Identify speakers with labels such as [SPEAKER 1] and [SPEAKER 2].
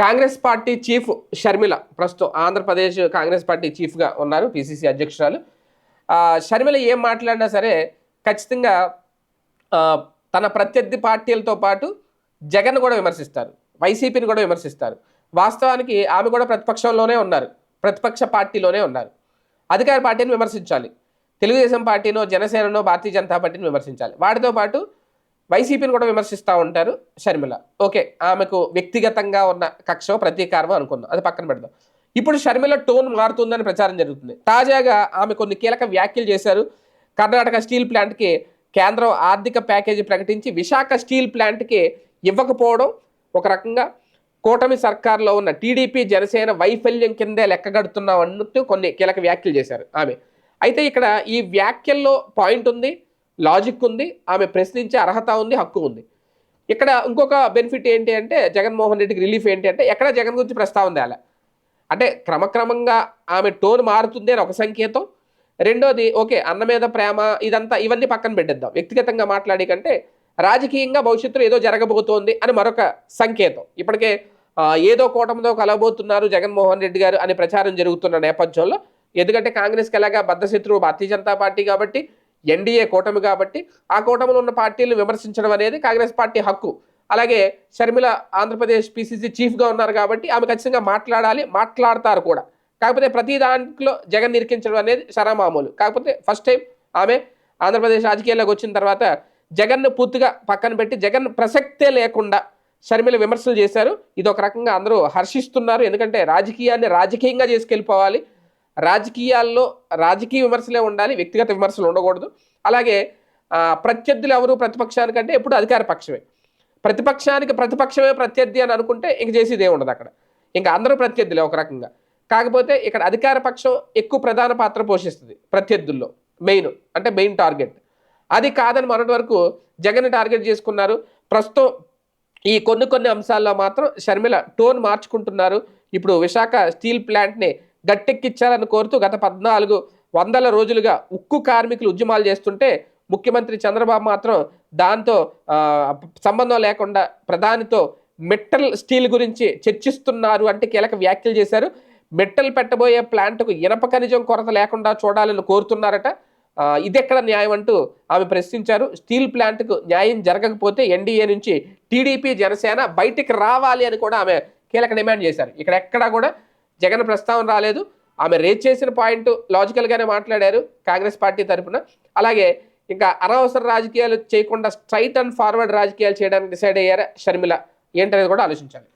[SPEAKER 1] Congress party chief Sharmila ప్రస్తుతం Andhra Pradesh Congress party చీఫ్గా ఉన్నారు పిసిసి అధ్యక్షురాలు. షర్మిల ఏం మాట్లాడినా సరే ఖచ్చితంగా తన ప్రత్యర్థి పార్టీలతో పాటు జగన్ కూడా విమర్శిస్తారు వైసీపీని కూడా విమర్శిస్తారు. వాస్తవానికి ఆమె కూడా ప్రతిపక్షంలోనే ఉన్నారు ప్రతిపక్ష పార్టీలోనే ఉన్నారు. అధికార పార్టీని విమర్శించాలి తెలుగుదేశం పార్టీనో జనసేననో భారతీయ జనతా పార్టీని విమర్శించాలి. వాటితో పాటు వైసీపీని కూడా విమర్శిస్తూ ఉంటారు షర్మిల. ఓకే ఆమెకు వ్యక్తిగతంగా ఉన్న కక్ష ప్రతీకారం అనుకుందాం. అది పక్కన పెడదాం. ఇప్పుడు షర్మిల టోన్ మారుతుందని ప్రచారం జరుగుతుంది. తాజాగా ఆమె కొన్ని కీలక వ్యాఖ్యలు చేశారు. కర్ణాటక స్టీల్ ప్లాంట్కి కేంద్రం ఆర్థిక ప్యాకేజీ ప్రకటించి విశాఖ స్టీల్ ప్లాంట్కి ఇవ్వకపోవడం ఒక రకంగా కూటమి సర్కార్లో ఉన్న టీడీపీ జనసేన వైఫల్యం కిందే లెక్కగడుతున్నాం అన్నట్టు కొన్ని కీలక వ్యాఖ్యలు చేశారు ఆమె. అయితే ఇక్కడ ఈ వ్యాఖ్యల్లో పాయింట్ ఉంది. లాజిక్ ఉంది ఆమె ప్రశ్నించే అర్హత ఉంది హక్కు ఉంది. ఇక్కడ ఇంకొక బెనిఫిట్ ఏంటి అంటే జగన్మోహన్ రెడ్డికి రిలీఫ్ ఏంటి అంటే ఎక్కడ జగన్ గురించి ప్రస్తావన తేలే. అంటే క్రమక్రమంగా ఆమె టోన్ మారుతుంది అని ఒక సంకేతం. రెండోది ఓకే అన్న మీద ప్రేమ ఇదంతా ఇవన్నీ పక్కన పెట్టేద్దాం. వ్యక్తిగతంగా మాట్లాడి కంటే రాజకీయంగా భవిష్యత్తులో ఏదో జరగబోతోంది అని మరొక సంకేతం. ఇప్పటికే ఏదో కూటమితో కలబోతున్నారు జగన్మోహన్ రెడ్డి గారు అనే ప్రచారం జరుగుతున్న నేపథ్యంలో ఎందుకంటే కాంగ్రెస్కి ఎలాగా బద్ధశత్రువు భారతీయ జనతా పార్టీ కాబట్టి ఎన్డీఏ కూటమి కాబట్టి ఆ కూటమిలో ఉన్న పార్టీలు విమర్శించడం అనేది కాంగ్రెస్ పార్టీ హక్కు. అలాగే షర్మిల ఆంధ్రప్రదేశ్ పిసిసి చీఫ్గా ఉన్నారు కాబట్టి ఆమె ఖచ్చితంగా మాట్లాడాలి మాట్లాడతారు కూడా. కాకపోతే ప్రతి దాంట్లో జగన్ నిరికించడం అనేది సరామామూలు కాకపోతే ఫస్ట్ టైం ఆమె ఆంధ్రప్రదేశ్ రాజకీయాల్లోకి వచ్చిన తర్వాత జగన్ను పూర్తిగా పక్కన పెట్టి జగన్ ప్రసక్తే లేకుండా షర్మిల విమర్శలు చేశారు. ఇది ఒక రకంగా అందరూ హర్షిస్తున్నారు. ఎందుకంటే రాజకీయాన్ని రాజకీయంగా చేసుకెళ్ళిపోవాలి. రాజకీయాల్లో రాజకీయ విమర్శలే ఉండాలి వ్యక్తిగత విమర్శలు ఉండకూడదు. అలాగే ప్రత్యర్థులు ఎవరు? ప్రతిపక్షానికంటే ఎప్పుడు అధికార పక్షమే. ప్రతిపక్షానికి ప్రతిపక్షమే ప్రత్యర్థి అని అనుకుంటే ఇంక చేసేది ఏమి ఉండదు అక్కడ. ఇంకా అందరూ ప్రత్యర్థులే ఒక రకంగా. కాకపోతే ఇక్కడ అధికార పక్షం ఎక్కువ ప్రధాన పాత్ర పోషిస్తుంది ప్రత్యర్థుల్లో మెయిన్ అంటే మెయిన్ టార్గెట్. అది కాదని మొన్నటి వరకు జగన్ టార్గెట్ చేసుకున్నారు. ప్రస్తుతం ఈ కొన్ని కొన్ని అంశాల్లో మాత్రం షర్మిల టోన్ మార్చుకుంటున్నారు. ఇప్పుడు విశాఖ స్టీల్ ప్లాంట్ని గట్టెక్కించాలని కోరుతూ గత పద్నాలుగు వందల రోజులుగా ఉక్కు కార్మికులు ఉద్యమాలు చేస్తుంటే ముఖ్యమంత్రి చంద్రబాబు మాత్రం దాంతో సంబంధం లేకుండా ప్రధానితో మెట్టల్ స్టీల్ గురించి చర్చిస్తున్నారు అంటే కీలక వ్యాఖ్యలు చేశారు. మెట్టల్ పెట్టబోయే ప్లాంట్కు ఇనప ఖనిజం కొరత లేకుండా చూడాలని కోరుతున్నారట. ఇదెక్కడ న్యాయం అంటూ ఆమె ప్రశ్నించారు. స్టీల్ ప్లాంట్కు న్యాయం జరగకపోతే ఎన్డీఏ నుంచి టీడీపీ జనసేన బయటికి రావాలి అని కూడా ఆమె కీలక డిమాండ్ చేశారు. ఇక్కడ ఎక్కడా కూడా జగన్ ప్రస్తావన రాలేదు. ఆమె రేజ్ చేసిన పాయింట్ లాజికల్గానే మాట్లాడారు కాంగ్రెస్ పార్టీ తరపున. అలాగే ఇంకా అనవసర రాజకీయాలు చేయకుండా స్ట్రైట్ అండ్ ఫార్వర్డ్ రాజకీయాలు చేయడానికి డిసైడ్ అయ్యారా షర్మిల ఏంటనేది కూడా ఆలోచించాలి.